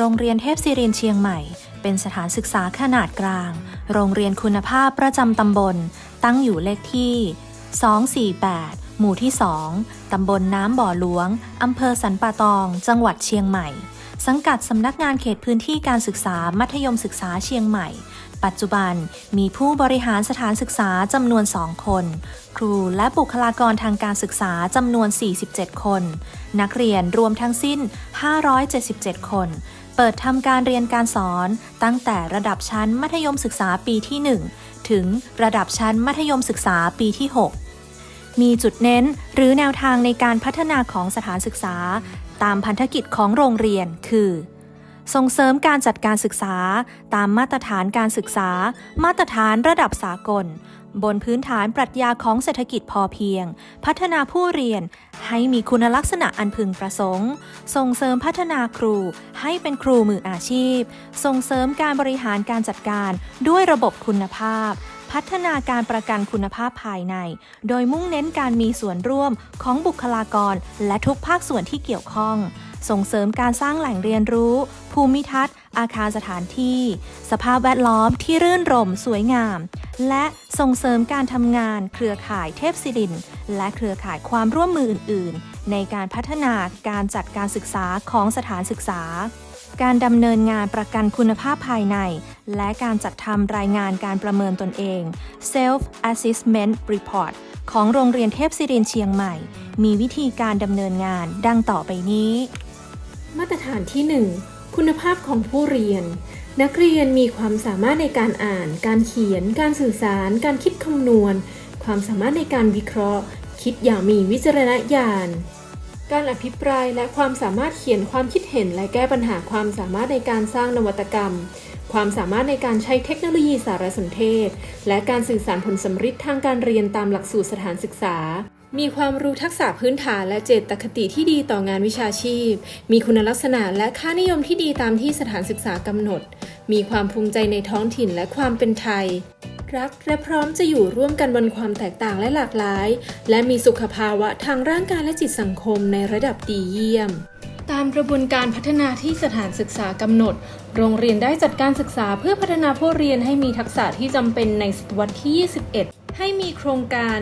โรงเรียนเทพศิรินเชียงใหม่ เป็นสถานศึกษาขนาดกลาง โรงเรียนคุณภาพประจำตำบล ตั้งอยู่เลขที่ 248 หมู่ที่ 2 ตำบลน้ำบ่อหลวง อำเภอสันป่าตอง จังหวัดเชียงใหม่ สังกัดสำนักงานเขตพื้นที่การศึกษามัธยมศึกษาเชียงใหม่ ปัจจุบันมีผู้บริหารสถานศึกษาจำนวน 2 คน ครูและบุคลากรทางการศึกษาจำนวน 47 คน นักเรียนรวมทั้งสิ้น 577 คน เปิดทำการเรียนการสอนตั้งแต่ระดับชั้นมัธยมศึกษาปีที่ 1 ถึงระดับชั้นมัธยมศึกษาปีที่ 6 มีจุดเน้นหรือแนวทางในการพัฒนาของสถานศึกษา ตามพันธกิจของโรงเรียนคือ ส่งเสริมการจัดการศึกษา ตามมาตรฐานการศึกษา มาตรฐานระดับสากล บนพื้นฐานปรัชญาของเศรษฐกิจพอเพียง พัฒนาผู้เรียนให้มีคุณลักษณะอันพึงประสงค์ ส่งเสริมพัฒนาครูให้เป็นครูมืออาชีพ ส่งเสริมการบริหารการจัดการด้วยระบบคุณภาพ พัฒนาการประกันคุณภาพภายใน โดยมุ่งเน้นการมีส่วนร่วมของบุคลากรและทุกภาคส่วนที่เกี่ยวข้อง ส่งเสริมการสร้างแหล่งเรียนรู้ ภูมิทัศน์ อาคารสถานที่ สภาพแวดล้อมที่รื่นรมสวยงาม และส่งเสริมการทำงาน เครือข่ายเทพศิริน และเครือข่ายความร่วมมืออื่น ๆ ในการพัฒนาการจัดการศึกษาของสถานศึกษา การดำเนินงานประกันคุณภาพภายใน และการจัดทำรายงานการประเมินตนเอง Self Assessment Report ของโรงเรียนเทพศิรินเชียงใหม่ มีวิธีการดำเนินงานดังต่อไปนี้ มาตรฐานที่ 1 คุณภาพของผู้เรียน นักเรียนมีความสามารถในการอ่าน การเขียน การสื่อสาร การคิดคำนวณ ความสามารถในการวิเคราะห์ คิดอย่างมีวิจารณญาณ การอภิปรายและความสามารถเขียนความคิดเห็นและแก้ปัญหาความสามารถในการสร้างนวัตกรรม ความสามารถในการใช้เทคโนโลยีสารสนเทศ และการสื่อสารผลสำฤทธิ์ทางการเรียนตามหลักสูตรสถานศึกษา มีความรู้ทักษะพื้นฐานและเจตคติที่ดีต่องานวิชาชีพ มีคุณลักษณะและค่านิยมที่ดีตามที่สถานศึกษากำหนด มีความภูมิใจในท้องถิ่นและความเป็นไทย รักและพร้อมจะอยู่ร่วมกันบนความแตกต่างและหลากหลาย และมีสุขภาวะทางร่างกายและจิตสังคมในระดับดีเยี่ยม ตามกระบวนการพัฒนาที่สถานศึกษากำหนด โรงเรียนได้จัดการศึกษาเพื่อพัฒนาผู้เรียนให้มีทักษะที่จำเป็นในศตวรรษที่ 21 ให้มีโครงการ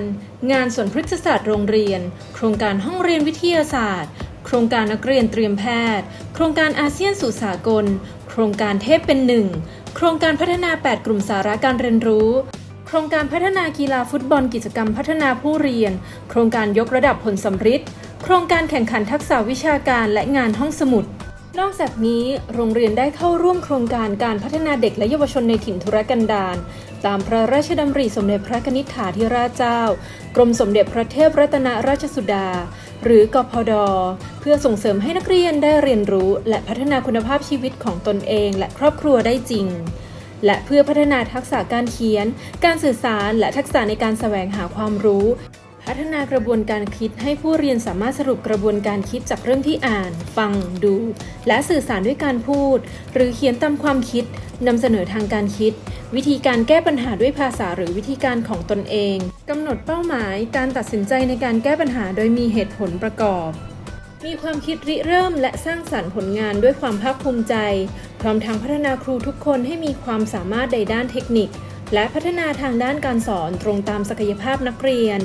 งานสวนพฤกษศาสตร์โรงเรียน โครงการห้องเรียนวิทยาศาสตร์ โครงการนักเรียนเตรียมแพทย์ โครงการอาเซียนสู่สากล โครงการเทพเป็นหนึ่ง โครงการพัฒนา 8 กลุ่มสาระการเรียนรู้ โครงการพัฒนากีฬาฟุตบอลกิจกรรมพัฒนาผู้เรียน โครงการยกระดับผลสำฤทธิ์โครงการแข่งขันทักษะวิชาการและงานห้องสมุดนอกจากนี้ โรงเรียนได้เข้าร่วมโครงการการพัฒนาเด็กและเยาวชนในถิ่นธุรกันดาร ตามพระราชดำริสมเด็จพระนิษฐาธิราชเจ้า กรมสมเด็จพระเทพรัตนราชสุดา หรือกพด เพื่อส่งเสริมให้นักเรียนได้เรียนรู้และพัฒนาคุณภาพชีวิตของตนเองและครอบครัวได้จริง และเพื่อพัฒนาทักษะการเขียน การสื่อสารและทักษะในการแสวงหาความรู้ พัฒนากระบวนการคิดให้ผู้เรียนสามารถสรุปกระบวนการคิดจากเรื่องที่อ่าน ฟัง ดู และสื่อสารด้วยการพูด หรือเขียนตามความคิดนำเสนอทางการคิด วิธีการแก้ปัญหาด้วยภาษาหรือวิธีการของตนเองกำหนดเป้าหมาย การตัดสินใจในการแก้ปัญหาโดยมีเหตุผลประกอบ มีความคิดริเริ่มและสร้างสรรค์ผลงานด้วยความภาคภูมิใจ พร้อมทางพัฒนาครูทุกคนให้มีความสามารถในด้านเทคนิค และพัฒนาทางด้านการสอนตรงตามศักยภาพนักเรียน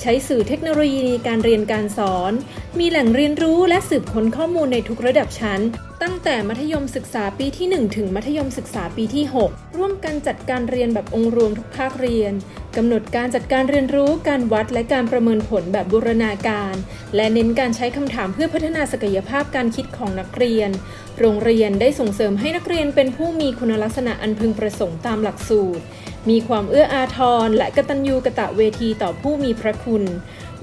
ใช้สื่อเทคโนโลยีในการเรียนการสอน มีแหล่งเรียนรู้และสืบค้นข้อมูลในทุกระดับชั้น ตั้งแต่มัธยมศึกษาปีที่ 1 ถึงมัธยมศึกษาปีที่ 6 ร่วมกันจัดการเรียนแบบองค์รวมทุกภาคเรียน กำหนดการจัดการเรียนรู้การวัดและการประเมินผลแบบบูรณาการ และเน้นการใช้คำถามเพื่อพัฒนาศักยภาพการคิดของนักเรียน โรงเรียนได้ส่งเสริมให้นักเรียนเป็นผู้มีคุณลักษณะอันพึงประสงค์ตามหลักสูตร มีความเอื้ออาทร และกตัญญูกะตะเวทีต่อผู้มีพระคุณ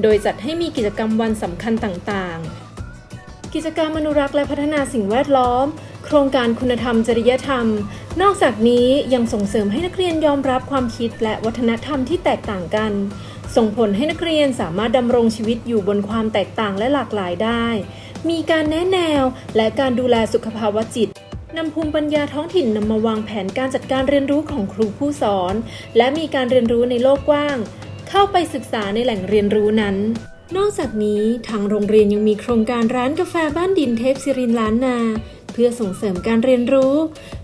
โดยจัดให้มีกิจกรรมวันสำคัญต่างๆ กิจกรรมอนุรักษ์และพัฒนาสิ่งแวดล้อม โครงการคุณธรรมจริยธรรม นอกจากนี้ยังส่งเสริมให้นักเรียนยอมรับความคิดและวัฒนธรรมที่แตกต่างกัน ส่งผลให้นักเรียนสามารถดำรงชีวิตอยู่บนความแตกต่างและหลากหลายได้ มีการแนะแนวและการดูแลสุขภาวะจิตนำภูมิปัญญาท้องถิ่นนำมาวางแผนการจัดการเรียนรู้ของครูผู้สอน และมีการเรียนรู้ในโลกกว้าง เข้าไปศึกษาในแหล่งเรียนรู้นั้น นอกจากนี้ทางโรงเรียนยังมีโครงการร้านกาแฟบ้านดินเทพศิรินล้านนา เพื่อส่งเสริมการเรียนรู้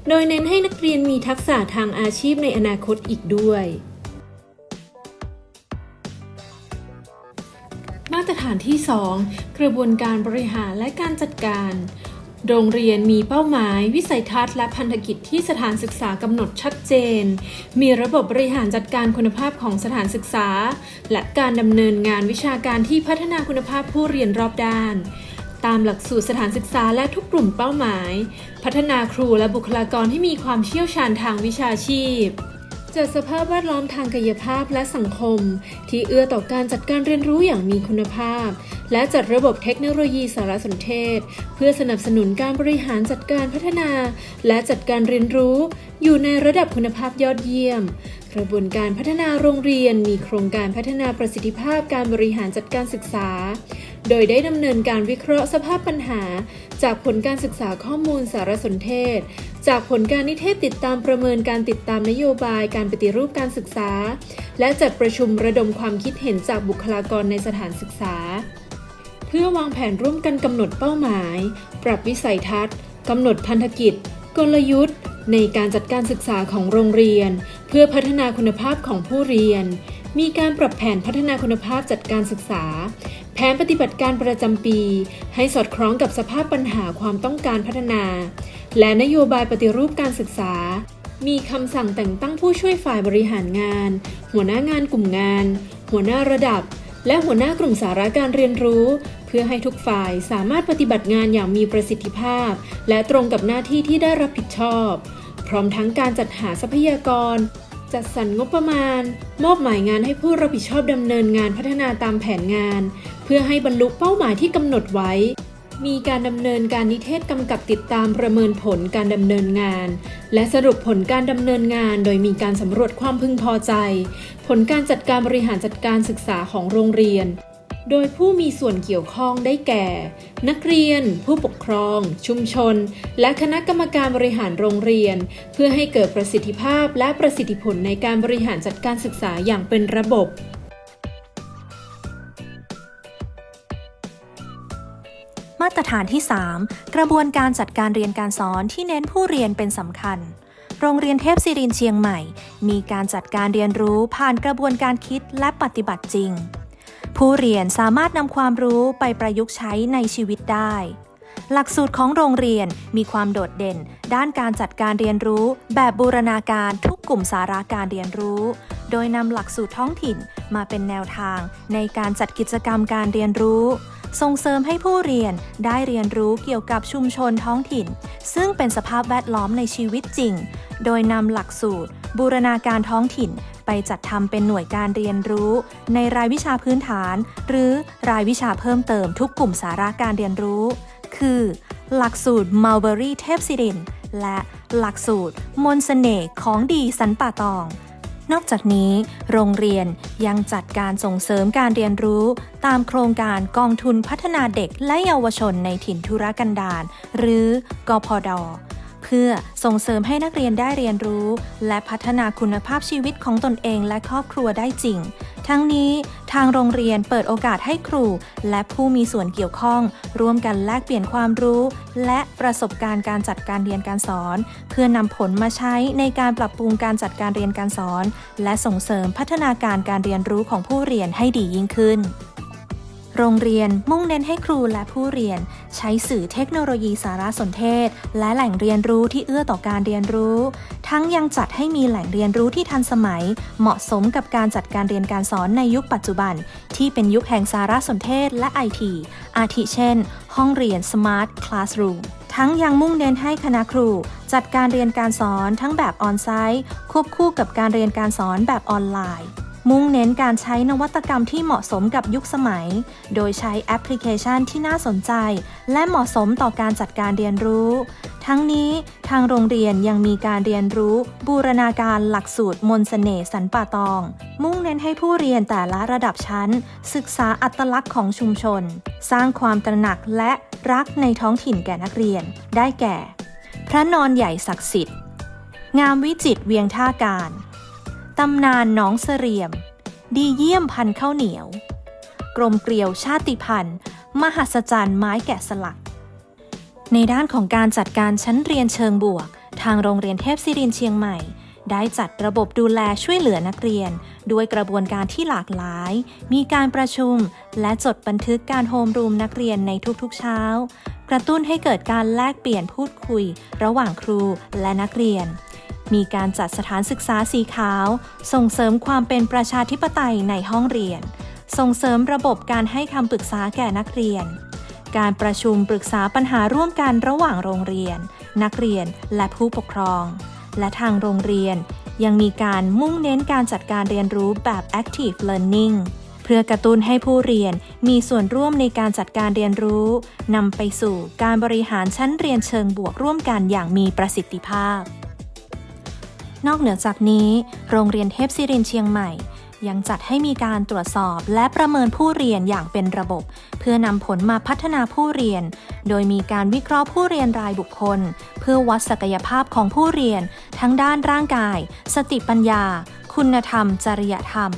โดยเน้นให้นักเรียนมีทักษะทางอาชีพในอนาคตอีกด้วย มาตรฐานที่ 2 กระบวนการบริหารและการจัดการโรงเรียนมีเป้าหมาย วิสัยทัศน์และพันธกิจที่สถานศึกษากำหนดชัดเจน มีระบบบริหารจัดการคุณภาพของสถานศึกษา และการดำเนินงานวิชาการที่พัฒนาคุณภาพผู้เรียนรอบด้าน ตามหลักสูตรสถานศึกษาและทุกกลุ่มเป้าหมาย พัฒนาครูและบุคลากรที่มีความเชี่ยวชาญทางวิชาชีพ จัดสภาพแวดล้อมทางกายภาพและสังคม ที่เอื้อต่อการจัดการเรียนรู้อย่างมีคุณภาพ และจัดระบบเทคโนโลยีสารสนเทศ เพื่อสนับสนุนการบริหารจัดการพัฒนา และจัดการเรียนรู้ อยู่ในระดับคุณภาพยอดเยี่ยมกระบวนการพัฒนาโรงเรียนมีโครงการพัฒนาประสิทธิภาพการบริหารจัดการศึกษา โดยได้ดำเนินการวิเคราะห์สภาพปัญหา จากผลการศึกษาข้อมูลสารสนเทศ จากผลการนิเทศติดตามประเมินการติดตามนโยบายการปฏิรูปการศึกษา และจัดประชุมระดมความคิดเห็นจากบุคลากรในสถานศึกษา เพื่อวางแผนร่วมกันกำหนดเป้าหมาย ปรับวิสัยทัศน์กำหนดพันธกิจ กลยุทธ์ ในการจัดการศึกษาของโรงเรียน เพื่อพัฒนาคุณภาพของผู้เรียน มีการปรับแผนพัฒนาคุณภาพจัดการศึกษา แผนปฏิบัติการประจำปี ให้สอดคล้องกับสภาพปัญหาความต้องการพัฒนา และนโยบายปฏิรูปการศึกษา มีคำสั่งแต่งตั้งผู้ช่วยฝ่ายบริหารงาน หัวหน้างานกลุ่มงาน หัวหน้าระดับ และหัวหน้ากลุ่มสาระการเรียนรู้ เพื่อให้ทุกฝ่ายสามารถปฏิบัติงานอย่างมีประสิทธิภาพ และตรงกับหน้าที่ที่ได้รับผิดชอบ พร้อมทั้งการจัดหาทรัพยากร จัดสรรงบประมาณ มอบหมายงานให้ผู้รับผิดชอบดำเนินงานพัฒนาตามแผนงาน เพื่อให้บรรลุเป้าหมายที่กำหนดไว้ มีการดำเนินการนิเทศกำกับติดตามประเมินผลการดำเนินงาน และสรุปผลการดำเนินงาน โดยมีการสำรวจความพึงพอใจ ผลการจัดการบริหารจัดการศึกษาของโรงเรียน โดยผู้มีส่วนเกี่ยวข้องได้แก่ นักเรียน ผู้ปกครอง ชุมชน และคณะกรรมการบริหารโรงเรียน เพื่อให้เกิดประสิทธิภาพและประสิทธิผลในการบริหารจัดการศึกษาอย่างเป็นระบบมาตรฐานที่ 3 กระบวนการจัดการเรียนการสอนที่เน้นผู้เรียนเป็นสำคัญ โรงเรียนเทพศิรินเชียงใหม่ มีการจัดการเรียนรู้ผ่านกระบวนการคิดและปฏิบัติจริง ผู้เรียนสามารถนำความรู้ไปประยุกต์ใช้ในชีวิตได้ หลักสูตรของโรงเรียนมีความโดดเด่น ด้านการจัดการเรียนรู้ แบบบูรณาการทุกกลุ่มสาระการเรียนรู้ โดยนำหลักสูตรท้องถิ่นมาเป็นแนวทาง ในการจัดกิจกรรมการเรียนรู้ส่งเสริมให้ผู้เรียนได้เรียนรู้เกี่ยวกับชุมชนท้องถิ่น ซึ่งเป็นสภาพแวดล้อมในชีวิตจริง โดยนำหลักสูตร บูรณาการท้องถิ่น ไปจัดทำเป็นหน่วยการเรียนรู้ ในรายวิชาพื้นฐาน หรือรายวิชาเพิ่มเติมทุกกลุ่มสาระการเรียนรู้ คือ หลักสูตร Mulberry เทพศิรินและหลักสูตร มนต์เสน่ห์ของดีสันป่าตอง นอกจากนี้ โรงเรียนยังจัดการส่งเสริมการเรียนรู้ ตามโครงการกองทุนพัฒนาเด็กและเยาวชนในถิ่นธุรกันดารหรือกพด เพื่อส่งเสริมให้นักเรียนได้เรียนรู้ และพัฒนาคุณภาพชีวิตของตนเองและครอบครัวได้จริง ทั้งนี้ทางโรงเรียนเปิดโอกาสให้ครู และผู้มีส่วนเกี่ยวข้อง ร่วมกันแลกเปลี่ยนความรู้ และประสบการณ์การจัดการเรียนการสอน เพื่อนำผลมาใช้ในการปรับปรุงการจัดการเรียนการสอน และส่งเสริมพัฒนาการการเรียนรู้ของผู้เรียนให้ดียิ่งขึ้น โรงเรียนมุ่งเน้นให้ครูและผู้เรียน ใช้สื่อเทคโนโลยีสารสนเทศ และแหล่งเรียนรู้ที่เอื้อต่อการเรียนรู้ ทั้งยังจัดให้มีแหล่งเรียนรู้ที่ทันสมัย เหมาะสมกับการจัดการเรียนการสอนในยุคปัจจุบัน ที่เป็นยุคแห่งสารสนเทศและไอทีอาทิเช่น ห้องเรียน Smart Classroom ทั้งยังมุ่งเน้นให้คณะครู จัดการเรียนการสอนทั้งแบบออนไซต์ควบคู่กับการเรียนการสอนแบบออนไลน์ มุ่งเน้นการใช้นวัตกรรมที่เหมาะสมกับยุคสมัย โดยใช้แอปพลิเคชันที่น่าสนใจ และเหมาะสมต่อการจัดการเรียนรู้ ทั้งนี้ทางโรงเรียนยังมีการเรียนรู้ บูรณาการหลักสูตรมนต์เสน่ห์สันป่าตอง มุ่งเน้นให้ผู้เรียนแต่ละระดับชั้น ศึกษาอัตลักษณ์ของชุมชน สร้างความตระหนักและรักในท้องถิ่นแก่นักเรียน ได้แก่ พระนอนใหญ่ศักดิ์สิทธิ์ งามวิจิตเวียงท่าการ ตำนานน้องเสรียม ดีเยี่ยมพันข้าวเหนียวกรมเกลียวชาติพันธุ์ มหัศจรรย์ไม้แกะสลัก ในด้านของการจัดการชั้นเรียนเชิงบวก ทางโรงเรียนเทพศิรินทร์เชียงใหม่ ได้จัดระบบดูแลช่วยเหลือนักเรียน ด้วยกระบวนการที่หลากหลาย มีการประชุม และจดบันทึกการโฮมรูมนักเรียนในทุกๆเช้า กระตุ้นให้เกิดการแลกเปลี่ยนพูดคุย ระหว่างครูและนักเรียน มีการจัดสถานศึกษาสีขาว ส่งเสริมความเป็นประชาธิปไตยในห้องเรียน ส่งเสริมระบบการให้คำปรึกษาแก่นักเรียน การประชุมปรึกษาปัญหาร่วมกันระหว่างโรงเรียน นักเรียนและผู้ปกครอง และทางโรงเรียน ยังมีการมุ่งเน้นการจัดการเรียนรู้แบบ active learning เพื่อกระตุ้นให้ผู้เรียนมีส่วนร่วมในการจัดการเรียนรู้นำไปสู่การบริหารชั้นเรียนเชิงบวกร่วมกันอย่างมีประสิทธิภาพ นอกเหนือจากนี้ โรงเรียนเทพศิรินทร์เชียงใหม่ ยังจัดให้มีการตรวจสอบและประเมินผู้เรียนอย่างเป็นระบบ เพื่อนำผลมาพัฒนาผู้เรียน โดยมีการวิเคราะห์ผู้เรียนรายบุคคล เพื่อวัดศักยภาพของผู้เรียน ทั้งด้านร่างกาย สติปัญญา คุณธรรม จริยธรรม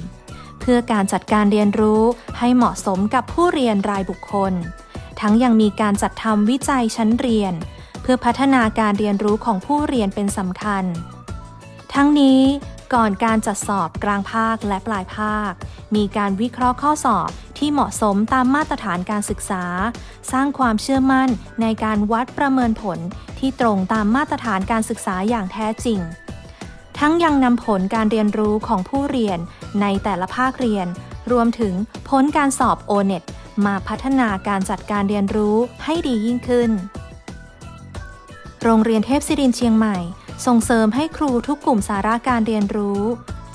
เพื่อการจัดการเรียนรู้ให้เหมาะสมกับผู้เรียนรายบุคคล ทั้งยังมีการจัดทำวิจัยชั้นเรียน เพื่อพัฒนาการเรียนรู้ของผู้เรียนเป็นสำคัญ ทั้งนี้ก่อนการจัดสอบกลางภาคและปลายภาค มีการวิเคราะห์ข้อสอบที่เหมาะสมตามมาตรฐานการศึกษา สร้างความเชื่อมั่นในการวัดประเมินผลที่ตรงตามมาตรฐานการศึกษาอย่างแท้จริง ทั้งยังนำผลการเรียนรู้ของผู้เรียนในแต่ละภาคเรียน รวมถึงผลการสอบ o n e t มาพัฒนาการจัดการเรียนรู้ให้ดียิ่งขึ้น โรงเรียนเทพศิรินทร์เชียงใหม่ ส่งเสริมให้ครูทุกกลุ่มสาระการเรียนรู้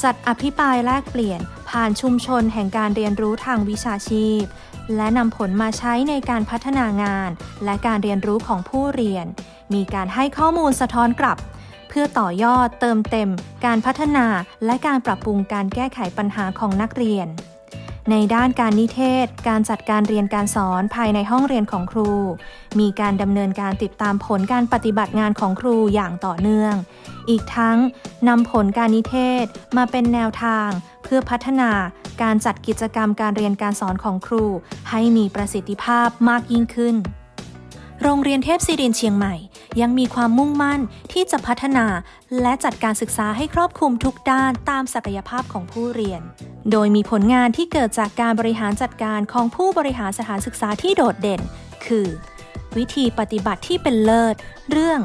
จัดอภิปรายแลกเปลี่ยน ผ่านชุมชนแห่งการเรียนรู้ทางวิชาชีพ และนำผลมาใช้ในการพัฒนางาน และการเรียนรู้ของผู้เรียน มีการให้ข้อมูลสะท้อนกลับ เพื่อต่อยอดเติมเต็ม การพัฒนาและการปรับปรุงการแก้ไขปัญหาของนักเรียน ในด้านการนิเทศ การจัดการเรียนการสอนภายในห้องเรียนของครู มีการดำเนินการติดตามผลการปฏิบัติงานของครูอย่างต่อเนื่อง อีกทั้งนำผลการนิเทศมาเป็นแนวทาง เพื่อพัฒนาการจัดกิจกรรมการเรียนการสอนของครู ให้มีประสิทธิภาพมากยิ่งขึ้น โรงเรียนเทพศิรินเชียงใหม่ ยังมีความมุ่งมั่นที่จะพัฒนาและจัดการศึกษาให้ครอบคลุมทุกด้านตามศักยภาพของผู้เรียน โดยมีผลงานที่เกิดจากการบริหารจัดการของผู้บริหารสถานศึกษาที่โดดเด่น คือ วิธีปฏิบัติที่เป็นเลิศ เรื่อง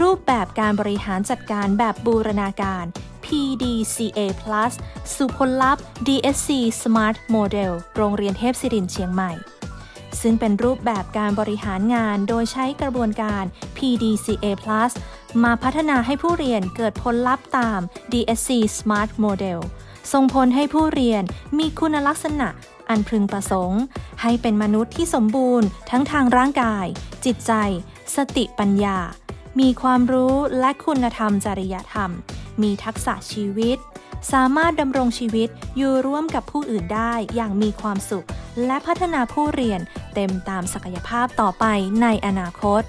รูปแบบการบริหารจัดการแบบบูรณาการ PDCA+ สุพลลับ DSC Smart Model โรงเรียนเทพศิรินทร์เชียงใหม่ ซึ่งเป็นรูปแบบการบริหารงานโดยใช้กระบวนการ PDCA+ มาพัฒนาให้ผู้เรียนเกิดผลลัพธ์ตาม DSC Smart Model ส่งผลให้ผู้เรียนมีคุณลักษณะอันพึงประสงค์ ให้เป็นมนุษย์ที่สมบูรณ์ ทั้งทางร่างกาย จิตใจ สติปัญญา มีความรู้และคุณธรรมจริยธรรม มีทักษะชีวิต สามารถดำรงชีวิตอยู่ร่วมกับผู้อื่นได้อย่างมีความสุข และพัฒนาผู้เรียนเต็มตามศักยภาพต่อไปในอนาคต